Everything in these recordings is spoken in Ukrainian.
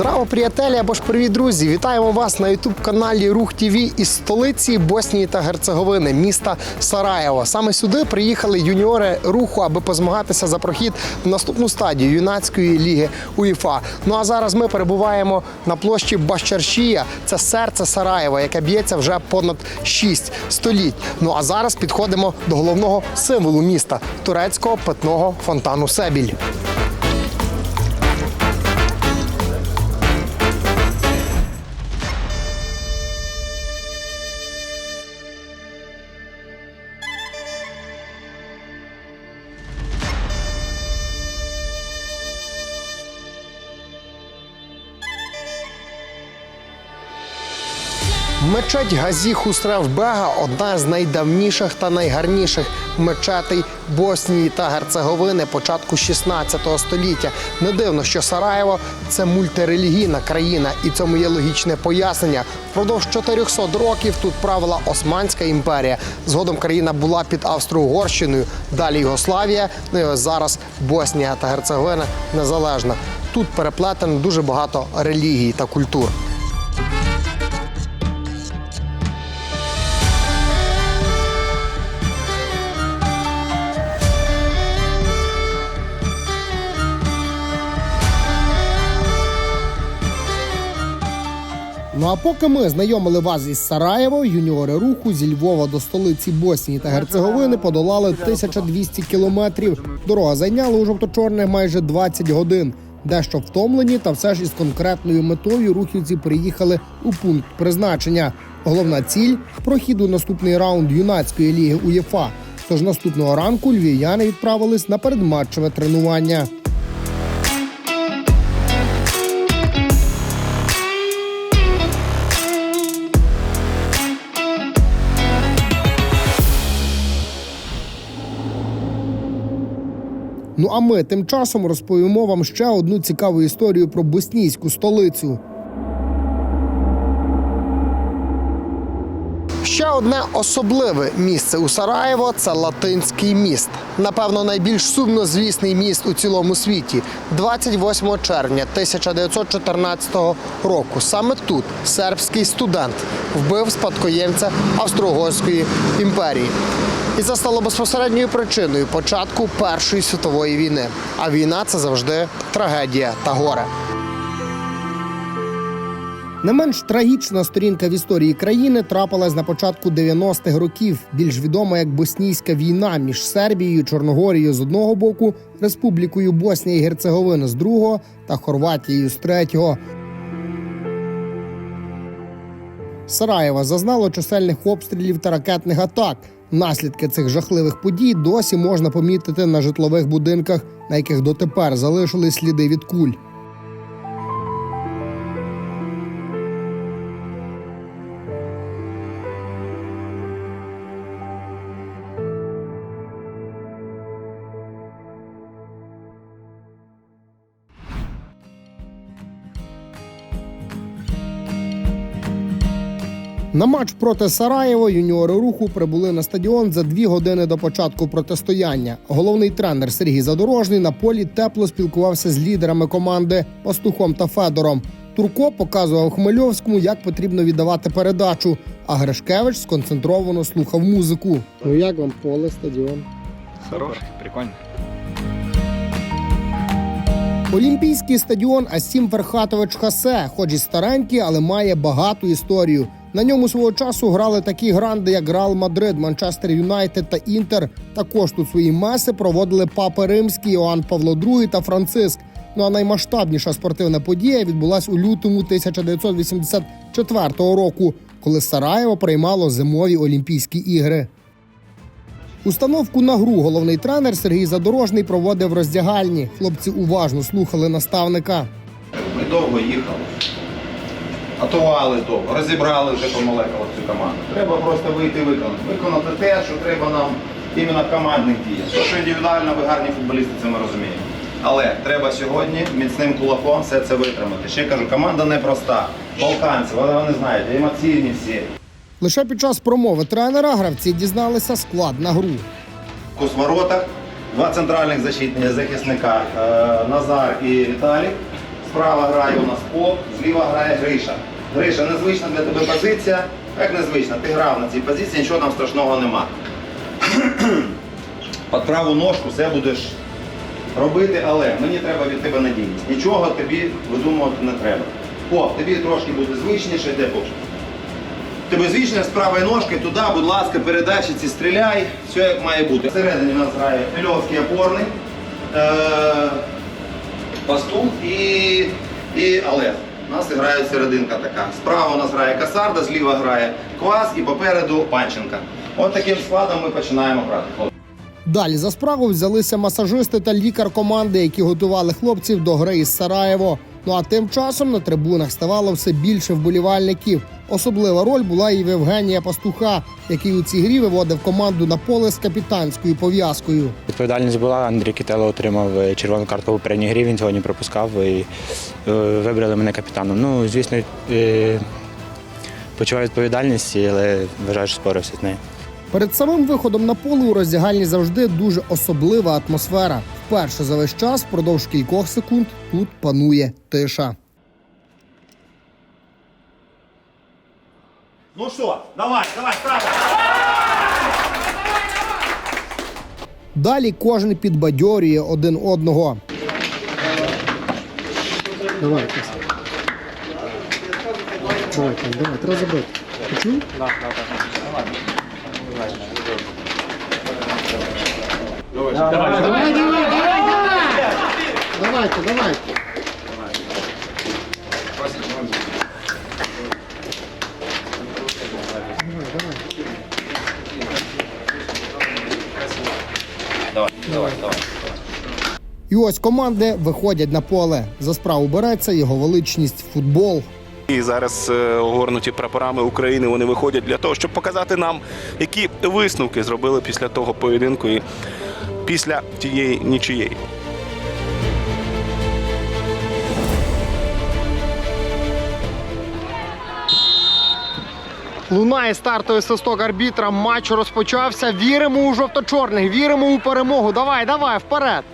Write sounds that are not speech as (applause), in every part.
Здраво, приятелі або ж привіт, друзі! Вітаємо вас на ютуб-каналі Рух ТВ із столиці Боснії та Герцеговини, міста Сараєво. Саме сюди приїхали юніори руху, аби позмагатися за прохід в наступну стадію юнацької ліги УЄФА. Ну а зараз ми перебуваємо на площі Бащаршія. Це серце Сараєва, яке б'ється вже понад 6 століть. Ну а зараз підходимо до головного символу міста турецького питного фонтану Себіль. Мечеть Газі Хусревбега одна з найдавніших та найгарніших мечетей Боснії та Герцеговини початку 16 століття. Не дивно, що Сараєво це мультирелігійна країна, і цьому є логічне пояснення. Впродовж 400 років тут правила Османська імперія. Згодом країна була під Австро-Угорщиною, далі Югославія. Ну і ось зараз Боснія та Герцеговина незалежна. Тут переплетено дуже багато релігій та культур. Ну а поки ми знайомили вас із Сараєво, юніори руху зі Львова до столиці Боснії та Герцеговини подолали 1200 кілометрів. Дорога зайняла у жовто-чорних майже 20 годин. Дещо втомлені, та все ж із конкретною метою рухівці приїхали у пункт призначення. Головна ціль прохід у наступний раунд юнацької ліги УЄФА. Тож наступного ранку львів'яни відправились на передматчеве тренування. Ну а ми тим часом розповімо вам ще одну цікаву історію про боснійську столицю. Ще одне особливе місце у Сараєво це Латинський міст. Напевно, найбільш сумнозвісний міст у цілому світі. 28 червня 1914 року. Саме тут сербський студент вбив спадкоємця Австро-Угорської імперії. І це стало безпосередньою причиною початку Першої світової війни. А війна це завжди трагедія та горе. Не менш трагічна сторінка в історії країни трапилась на початку 90-х років, більш відома як Боснійська війна між Сербією, Чорногорією з одного боку, Республікою Боснія і Герцеговина з другого та Хорватією з третього. Сараєва зазнало чисельних обстрілів та ракетних атак. Наслідки цих жахливих подій досі можна помітити на житлових будинках, на яких дотепер залишились сліди від куль. На матч проти Сараєво юніори руху прибули на стадіон за дві години до початку протистояння. Головний тренер Сергій Задорожний на полі тепло спілкувався з лідерами команди Пастухом та Федором. Турко показував Хмельовському, як потрібно віддавати передачу. А Гришкевич сконцентровано слухав музику. Ну як вам поле стадіон? Хороший, прикольно. Олімпійський стадіон Асім Ферхатович Хасе, хоч і старенький, але має багату історію. На ньому свого часу грали такі гранди, як Реал Мадрид, Манчестер Юнайтед та Інтер. Також тут свої меси проводили папи Римський, Іоанн Павло II та Франциск. Ну а наймасштабніша спортивна подія відбулась у лютому 1984 року, коли Сараєво приймало зимові Олімпійські ігри. Установку на гру головний тренер Сергій Задорожний проводив роздягальні. Хлопці уважно слухали наставника. Ми довго їхали. Готували довго, розібрали вже помалекало цю команду. Треба просто вийти і виконати. Виконати те, що треба нам іменно в командних діях. То, що індивідуально ви гарні футболісти, це ми розуміємо. Але треба сьогодні міцним кулаком все це витримати. Ще кажу, команда непроста. Балканці, вони знаєте, емоційні всі. Лише під час промови тренера гравці дізналися склад на гру. У воротах два центральних захисника е, Назар і Віталій. Справа грає у нас поп, зліва грає Гриша. Гриша, незвична для тебе позиція. Як незвична? Ти грав на цій позиції, нічого там страшного нема. (clears throat) Під праву ножку все будеш робити, але мені треба від тебе надійність. Нічого тобі видумувати не треба. Поп, тобі трошки буде звичніше, де поп. Тебе звичне з правої ножки, туди, будь ласка, передачі ці стріляй, все як має бути. Всередині у нас грає Фільовський опорний, е- і, і Олег. У нас грає серединка така. Справа у нас грає Касарда, зліва грає Квас і попереду Панченка. От таким складом ми починаємо грати. Далі за справу взялися масажисти та лікар команди, які готували хлопців до гри із Сараєво. Ну а тим часом на трибунах ставало все більше вболівальників. Особлива роль була і в Євгенія Пастуха, який у цій грі виводив команду на поле з капітанською пов'язкою. Відповідальність була. Андрій Кітело отримав е, червону карту у передній грі. Він сьогодні пропускав і е, вибрали мене капітаном. Ну, звісно, е, почуваю відповідальність, але вважаю, що спорився з нею. Перед самим виходом на поле у роздягальні завжди дуже особлива атмосфера. Вперше за весь час впродовж кількох секунд тут панує тиша. Ну що, давай, давай, справа! Далі кожен підбадьорює один одного. Давай. Давай, давай, треба забити. Почув? Давай, давай, давай, давай! Давайте, давайте. І ось команди виходять на поле. За справу береться його величність футбол. І зараз е, огорнуті прапорами України вони виходять для того, щоб показати нам, які висновки зробили після того поєдинку і після тієї нічиєї. Лунає стартовий свисток арбітра. Матч розпочався. Віримо у жовто-чорних, віримо у перемогу. Давай, давай, вперед.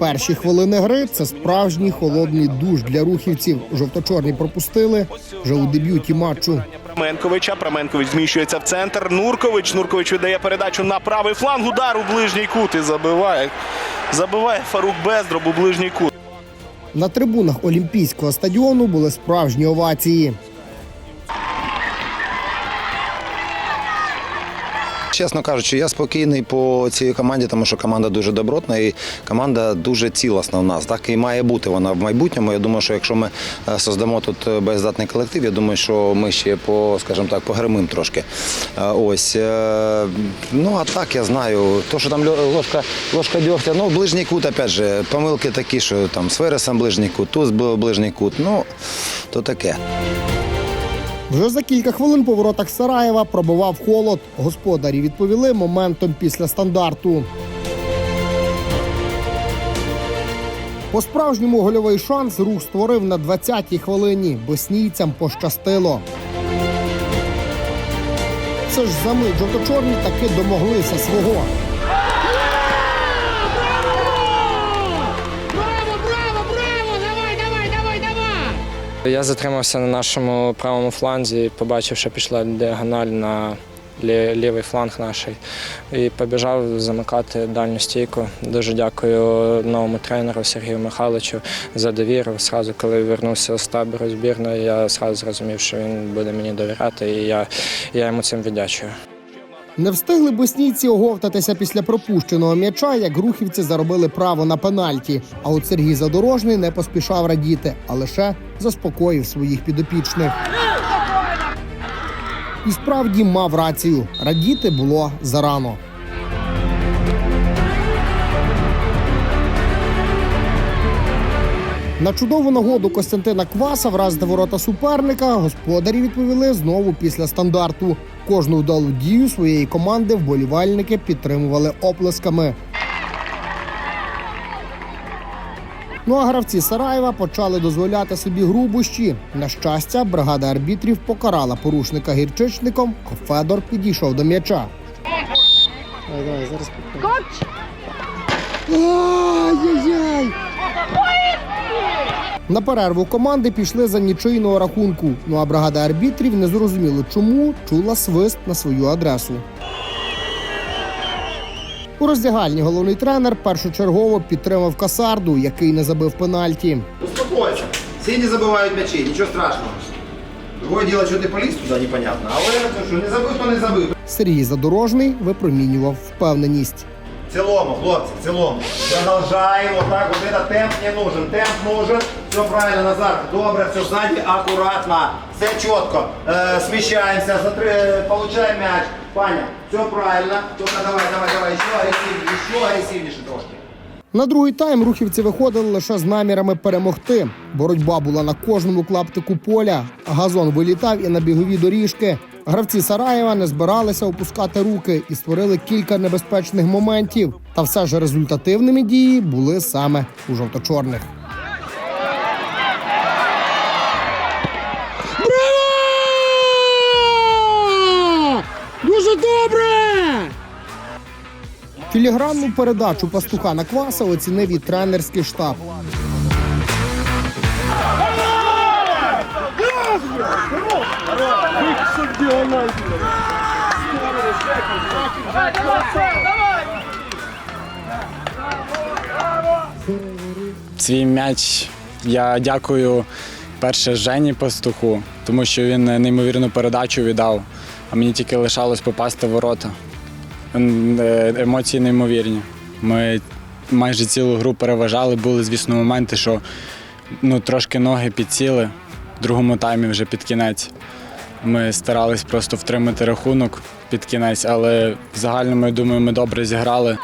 Перші хвилини гри це справжній холодний душ для рухівців. Жовто-чорні пропустили вже у дебюті матчу. Праменковича. Праменкович зміщується в центр. Нуркович. Нуркович віддає передачу на правий фланг. Удар у ближній кут і забиває. Забиває Фарук Бездроб у ближній кут. На трибунах Олімпійського стадіону були справжні овації. Чесно кажучи, я спокійний по цій команді, тому що команда дуже добротна і команда дуже цілісна в нас. Так і має бути вона в майбутньому. Я думаю, що якщо ми е, создамо тут е, безздатний колектив, я думаю, що ми ще по, скажімо так, погремим трошки. Е, Ось. Ну а так я знаю. То, що там ложка, ложка дьогтя, ну ближній кут, опять же, помилки такі, що там з Вересом ближній кут, тут ближній кут. Ну, то таке. Вже за кілька хвилин по воротах Сараєва пробував холод. Господарі відповіли моментом після стандарту. По-справжньому гольовий шанс рух створив на 20-й хвилині. Боснійцям пощастило. Це ж за мить жовто-чорні таки домоглися свого. Я затримався на нашому правому фланзі, побачив, що пішла діагональ на лівий фланг наш. І побіжав замикати дальню стійку. Дуже дякую новому тренеру Сергію Михайловичу за довіру. Сразу, коли вернувся з табору збірної, я сразу зрозумів, що він буде мені довіряти, і я, я йому цим віддячую. Не встигли боснійці оговтатися після пропущеного м'яча, як рухівці заробили право на пенальті. А от Сергій Задорожний не поспішав радіти, а лише заспокоїв своїх підопічних. І справді мав рацію. Радіти було зарано. На чудову нагоду Костянтина Кваса вразити ворота суперника господарі відповіли знову після стандарту. Кожну вдалу дію своєї команди вболівальники підтримували оплесками. Ну а гравці Сараєва почали дозволяти собі грубощі. На щастя, бригада арбітрів покарала порушника гірчичником, а Федор підійшов до м'яча. Давай, давай, зараз Ай-яй-яй! На перерву команди пішли за нічийного рахунку. Ну а бригада арбітрів не зрозуміло чому чула свист на свою адресу. У роздягальні головний тренер першочергово підтримав касарду, який не забив пенальті. Успокойся. Всі не забивають м'ячі, нічого страшного. Другое дело, що ти поліз туди, непонятно. Але це що, не забив, то не забив. Сергій Задорожний випромінював впевненість. В цілому, хлопці, в цілому. Продовжаємо. Так, вот этот темп не нужен. Темп нужен. Все правильно, назад. Добре, все сзади, аккуратно. Все чітко. Е, сміщаємося, затри, е, получаємо м'яч. Паня, все правильно. Только давай, давай, давай. Ще агресивніше, ще агресивніше трошки. На другий тайм рухівці виходили лише з намірами перемогти. Боротьба була на кожному клаптику поля. Газон вилітав і на бігові доріжки. Гравці Сараєва не збиралися опускати руки і створили кілька небезпечних моментів. Та все ж результативними дії були саме у жовто-чорних. Дуже добре! Філігранну передачу пастуха на кваса оцінив і тренерський штаб. Свій м'яч я дякую перше Жені Пастуху, тому що він неймовірну передачу віддав, а мені тільки лишалось попасти в ворота. Ем, е, Емоції неймовірні. Ми майже цілу гру переважали. Були, звісно, моменти, що ну, трошки ноги підсіли в другому таймі вже під кінець. Ми старались просто втримати рахунок під кінець, але в загальному, я думаю, ми добре зіграли.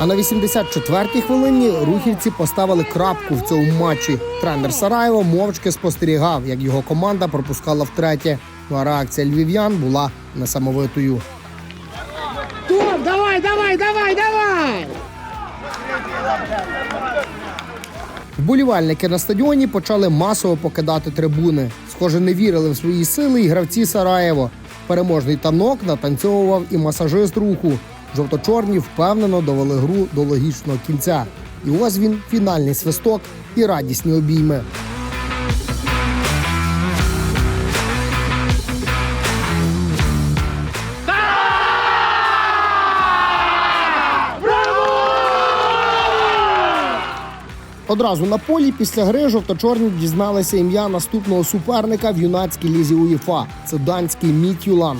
А на 84-й хвилині рухівці поставили крапку в цьому матчі. Тренер Сараєва мовчки спостерігав, як його команда пропускала втретє. Ну а реакція львів'ян була несамовитою. Давай, давай, давай, давай! Вболівальники на стадіоні почали масово покидати трибуни. Схоже, не вірили в свої сили і гравці Сараєво. Переможний танок натанцьовував і масажист руху. Жовто-чорні впевнено довели гру до логічного кінця. І ось він фінальний свисток і радісні обійми. Одразу на полі після гри жовто-чорні дізналися ім'я наступного суперника в юнацькій лізі УЄФА. Це данський Мітюлан.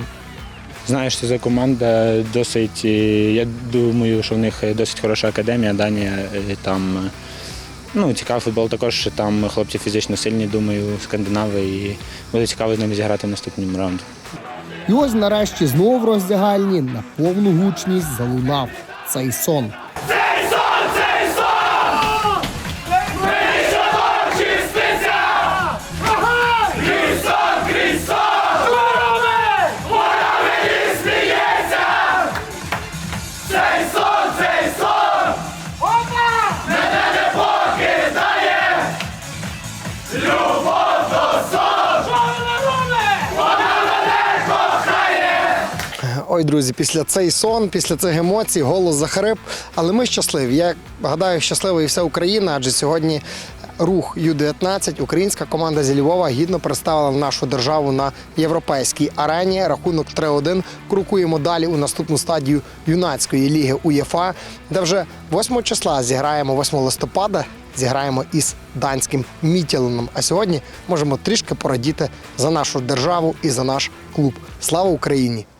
Знаєш, що за команда досить. е, Я думаю, що в них досить хороша академія. Данія е, там е, ну, цікавий футбол також. Там хлопці фізично сильні, думаю, скандинави. І буде цікаво з ними зіграти в наступному раунді. І ось нарешті знову в роздягальні на повну гучність залунав цей сон. Ой, друзі, після цей сон, після цих емоцій, голос захрип. Але ми щасливі. Я гадаю, щаслива і вся Україна, адже сьогодні рух Ю-19, українська команда зі Львова гідно представила нашу державу на європейській арені. Рахунок 3-1. Крокуємо далі у наступну стадію юнацької ліги УЄФА, де вже 8 числа зіграємо 8 листопада. Зіграємо із данським Мітєленом. А сьогодні можемо трішки порадіти за нашу державу і за наш клуб. Слава Україні!